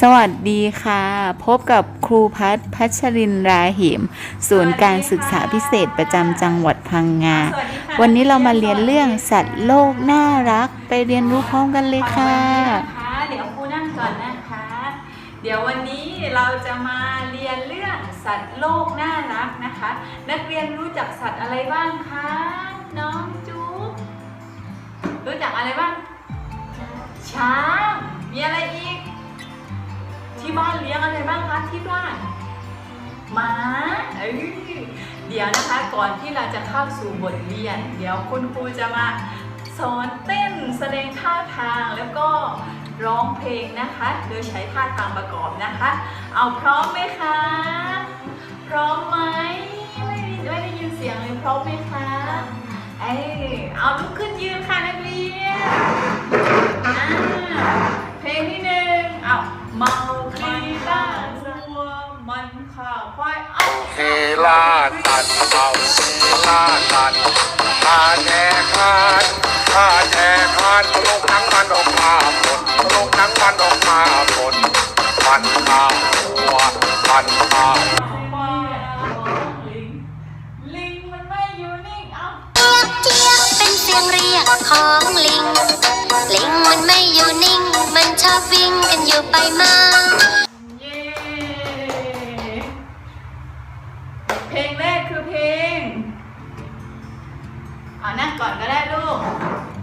สวัสดีค่ะ พบกับครูพัฒน์พัชรินทร์ราหิมศูนย์การศึกษาพิเศษประจำจังหวัดพังงาสวัสดีค่ะวันนี้เรามาเรียนเรื่องสัตว์โลกน่ารัก ไปเรียนรู้พร้อมกันเลยค่ะนะคะเดี๋ยวครูนั่งก่อนนะคะ เดี๋ยววันนี้เราจะมาเรียนเรื่องสัตว์โลกน่ารักนะคะ นักเรียนรู้จักสัตว์อะไรบ้างคะน้องจุ๊บรู้จักอะไรบ้างช้างมีอะไรอีก ที่บ้านเลี้ยงอะไรบ้างคะที่บ้านหมาเอ้ยเดี๋ยวนะคะก่อนที่เราจะเข้าสู่บทเรียน เดี๋ยวคุณครูจะมาสอนเต้นแสดงท่าทางแล้วก็ร้องเพลงนะคะ โดยใช้ท่าทางประกอบนะคะ เอาพร้อมไหมคะ พร้อมไหมไม่ได้ไม่ได้ยินเสียงเลยพร้อมไหมคะเอ้เอาลุกขึ้นยืนค่ะนักเรียนเพลงที่หนึ่ง เอาเมาคีต้าตัวมันข่าวควายเอาเฮล่าตันเมาเฮล่าตันข้าแจคานข้าแจคานลงทั้งมันออกมาผลลงทั้งมันออกมาผลมันข้าหัวมันข้าลิงลิงมันไม่อยู่นิ่งเอ้าเจี๊ยบเป็นเสียงเรียกของลิง ลิงมันไม่อยู่นิ่ง ชอบวิ่งกันอยู่ไปมา เย้ เพลงแรกคือเพลงเอานั่งก่อนก็ได้ลูก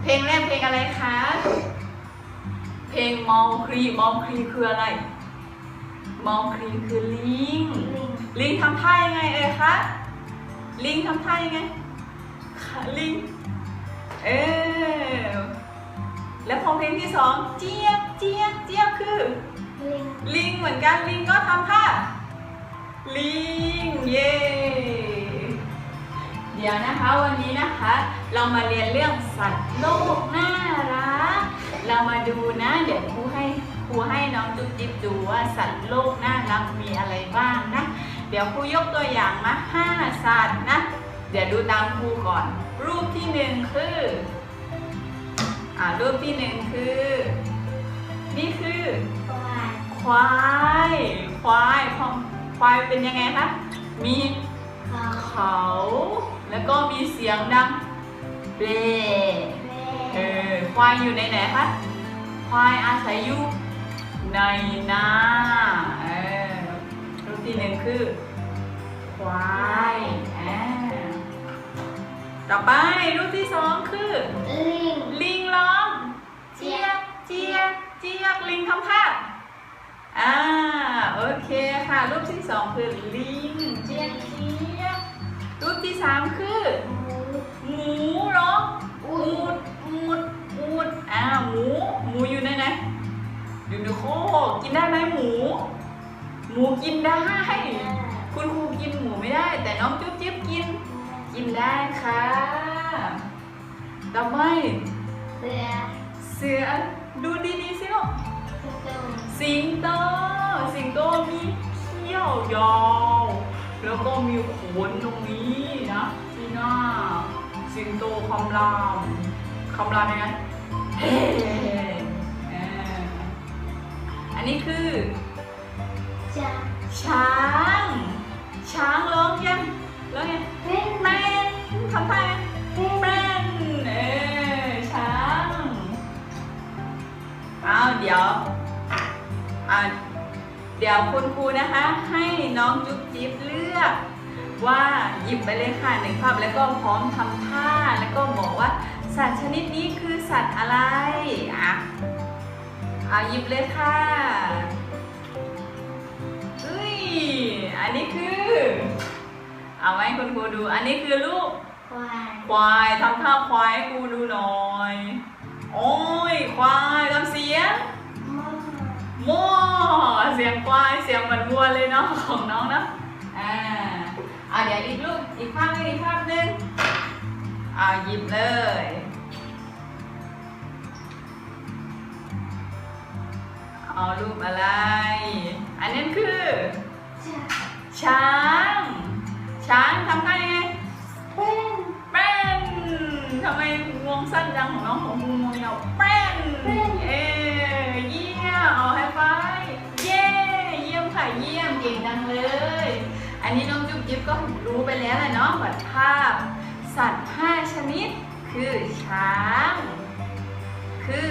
เพลงแรกเพลงอะไรคะ เพลงมองครีมองครีคืออะไร มองครีคือลิง ลิงทำท่ายังไงเอ่ยคะ ลิงทำท่ายังไงขาลิง เออ แล้วพอเพลงที่สองเจี๊ยบเจี๊ยบเจี๊ยบคือลิงเหมือนกันลิงก็ทำท่าลิงเย่เดี๋ยวนะคะวันนี้นะคะ เรามาเรียนเรื่องสัตว์โลกน่ารักเรามาดูนะ เดี๋ยวครูให้ครูให้น้องจุ๊บจิ๊บดูว่าสัตว์โลกน่ารักมีอะไรบ้างนะ เดี๋ยวครูยกตัวอย่างมาห้าสัตว์นะ เดี๋ยวดูตามครูก่อน รูปที่หนึ่งคือ อ่ารูปที่หนึ่งคือ นี่คือควายควายของควายเป็นยังไงคะมีเขา แล้วก็มีเสียงดังเบลเออควายอยู่ในไหนคะควายอาศัยอยู่ในนาเออรูปที่หนึ่งคือ ควายอ่าต่อไปรูปที่สองคือ ลิงร้อง เจี๊ยบเจี๊ยบเจี๊ยบ ลิงทำท่าอ่าโอเคค่ะ รูปที่สองคือลิงเจี๊ยบเจี๊ยบรูปที่สามคือหมูร้องอูดอูดอูดอ่าหมูหมูอยู่ในไหนอยู่ในโคกกินได้ไหมหมู หมูกินได้ คุณครูกินหมูไม่ได้ แต่น้องจุ๊บจิ๊บกิน กินได้ค่ะต่อไปเสือดูดีๆสิลูก สิงโต สิงโตมีเขี้ยวยาว แล้วก็มีขนตรงนี้นะที่หน้า สิงโตคำรามคำรามยังไงเฮ้เอออันนี้คือช้าง ช้างร้องยังร้องยังแม่นทำท่าไงแป้ ดี๋ยวอ่าเดี๋ยวคุณครูนะคะ ให้น้องจุ๊บจิ๊บเลือกว่าหยิบไปเลยค่ะหนึ่งภาพแล้วก็พร้อมทำท่าแล้วก็บอกว่า สัตว์ชนิดนี้คือสัตว์อะไรอะเอาหยิบเลยค่ะเฮ้ยอันนี้คือเอาไว้คุณครูดู อันนี้คือลูกควายทำท่าควายให้กูดูหน่อย โอ้ยควายทำเสียง มั่วเสียงควายเสียงเหมือนวัวเลยเนาะของน้องนะอ่าอ่าเดี๋ยวอีกรูปอีกภาพหนึงอีกภาพหนึงอ่าหยิบเลยเอารูปอะไร อันนั้นคือช้าง ช้างทำท่ายังไงแป้นทำไมงวงสั้นจังของน้องของมูงวงยาวแป้น ก็รู้ไปแล้วแหละเนาะบัดภาพ สัตว์ 5 ชนิด คือช้าง คือ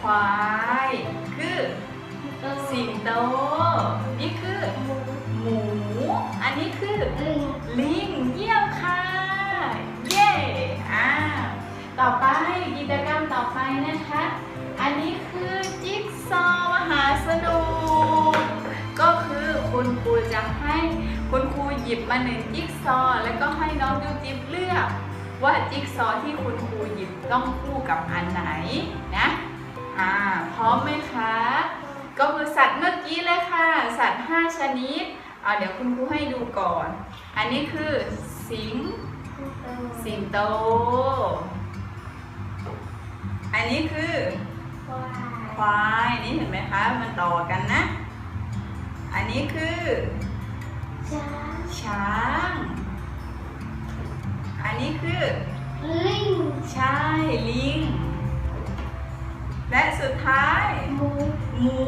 ควาย คือสิงโต นี่คือหมู อันนี้คือลิงเยี่ยมค่ะ เย้อ่าต่อไปกิจกรรมต่อไปนะคะ อันนี้คือจิ๊กซอว์มหาสนุก ยิบมาหนึ่งจิ๊กซอว์แล้วก็ให้น้องยูจิ๊บเลือกว่าจิ๊กซอว์ที่คุณครูหยิบต้องคู่กับอันไหนนะอ่าพร้อมไหมคะ ก็คือสัตว์เมื่อกี้เลยค่ะ สัตว์ 5 ชนิดเอาเดี๋ยวคุณครูให้ดูก่อน อันนี้คือสิงสิงโต อันนี้คือควายนี่เห็นไหมคะ มันต่อกันนะ อันนี้คือ ช้าง อันนี้คือใช่ลิง และสุดท้ายหมู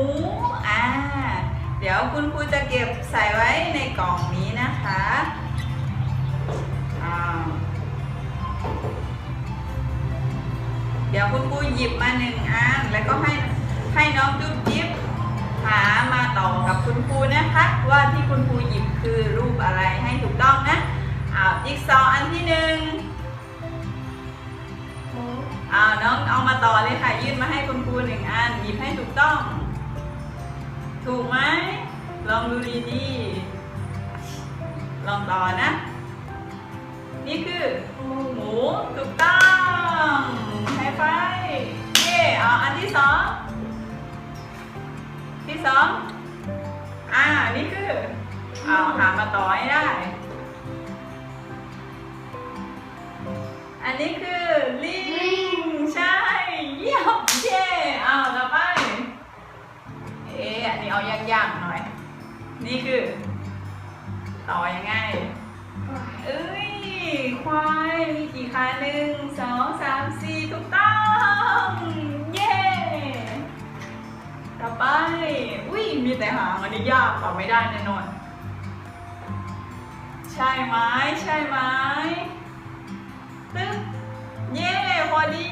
อ่า เดี๋ยวคุณครูจะเก็บใส่ไว้ในกล่องนี้นะคะอ่าเดี๋ยวคุณครูหยิบมาหนึ่งอันแล้วก็ให้ให้น้องจุ๊บจิ๊บ หามาต่อกับคุณครูนะคะ ว่าที่คุณครูหยิบคือรูปอะไรให้ถูกต้องนะอ้าวจิ๊กซออันที่หนึ่งอ้าวน้องเอามาต่อเลยค่ะ ยื่นมาให้คุณครูหนึ่งอันหยิบให้ถูกต้อง ถูกไหมลองดูดีๆลองต่อนะ นี่คือหมูถูกต้องไฮไฟเย่เอาอันที่สอง ที่สองอ่า นี่คือเอาหามาต่อให้ได้ อันนี้คือลิงใช่เยี่ยมเย่เอาต่อไป เอ๊อันนี้เอายากๆหน่อย นี่คือ ต่อยังไง เอ้ย ควายมีกี่ขาหนึ่งสองสามสี่ถูกต้อง เย้ต่อไป มีแต่หางอันนี้ยากตอบไม่ได้แน่นอน ใช่ไหมใช่ไหมตึ๊บเย้พอดี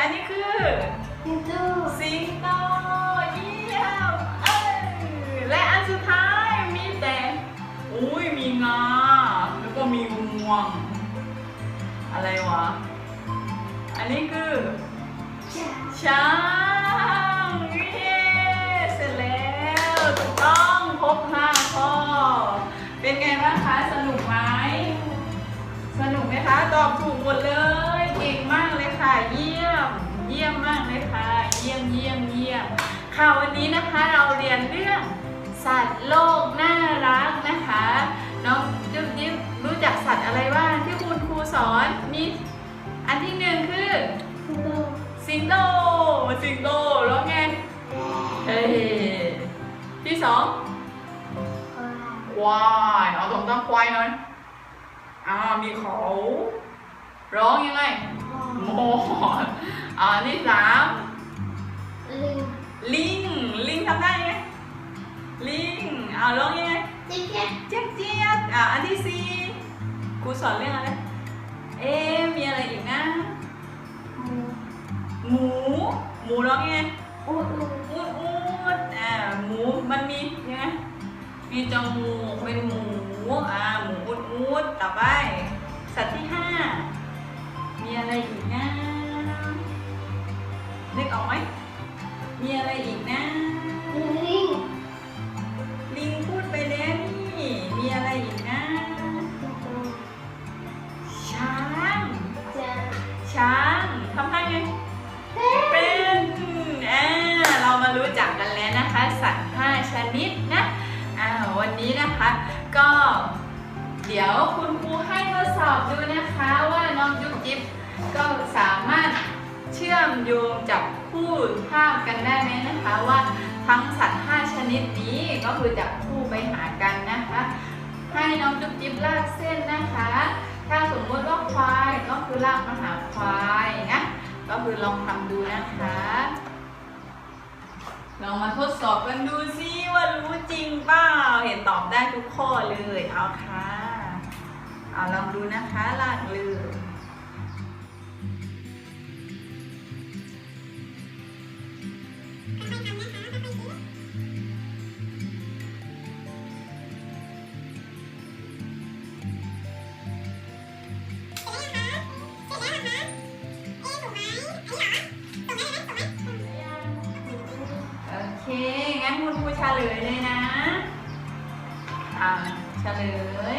อันนี้คือสิงโตเยี่ยมเอ้ยและอันสุดท้ายมีแต่อุ้ยมีงาแล้วก็มีงวง อะไรวะ อันนี้คือช้าง ครบห้าข้อ เป็นไงบ้างคะ สนุกไหม สนุกไหมคะ ตอบถูกหมดเลย เก่งมากเลยค่ะ เยี่ยม เยี่ยมมากเลยค่ะ เยี่ยมเยี่ยมเยี่ยม ค่ะวันนี้นะคะเราเรียนเรื่องสัตว์โลกน่ารักนะคะ น้องจุ๊บจิ๊บรู้จักสัตว์อะไรบ้างที่คุณครูสอนมีอันที่หนึ่งคือ สิงโต สิงโตแล้วไงเฮ้ยที่สอง ควายเอาตรงต้องควายหน่อยอ่ามีเขาร้องยังไงโมอ่าที่สามลิงลิงทำได้ไงลิงอ่าร้องยังไงเจี๊ยบเจี๊ยบอ่าอันที่สี่ครูสอนเรื่องอะไรเอ๊ะมีอะไรอีกนะหมูหมูร้องยังไงอูดอู มีจมูกเป็นหมู อ่า หมูอุดอุดต่อไป สัตว์ที่ห้า มีอะไรอีกนะนึกออกไหมมีอะไรอีกนะ ให้ทดสอบดูนะคะว่าน้องจุ๊บจิ๊บก็สามารถเชื่อมโยงจับคู่ภาพกันได้ไหมนะคะว่าทั้งสัตว์ 5 ชนิดนี้ก็คือจับคู่ไปหากันนะคะ ให้น้องจุ๊บจิ๊บลากเส้นนะคะ ถ้าสมมติว่าควายก็คือลากมาหาควายนะ ก็คือลองทำดูนะคะ ลองมาทดสอบกันดูซิว่ารู้จริงเปล่าเห็นตอบได้ทุกข้อเลยเอาค่ะ เอาลองดูนะคะลากเลยโอเคงั้นคุณครูเฉลยเลยนะ อ่าเฉลย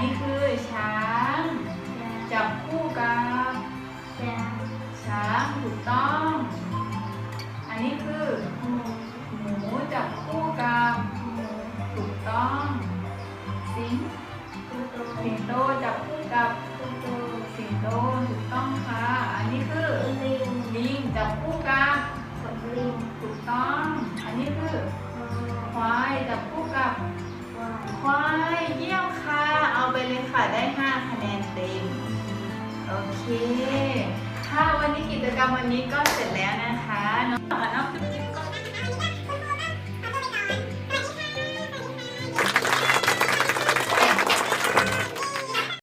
นนี้คือช้าง จับคู่กับช้างถูกต้อง อันนี้คือหมูจับคู่กับถูกต้อง สิงสิงโตจับคู่กับสิงโตถูกต้องค่ะ อันนี้คือลิงจับคู่กับถูกต้อง อันนี้คือควายจับคู่กับควายเยี่ยมค่ะ เอาไปเลยค่ะได้ 5 คะแนนเต็ม โอเค ค่ะวันนี้กิจกรรมวันนี้ก็เสร็จแล้วนะคะน้องน้อง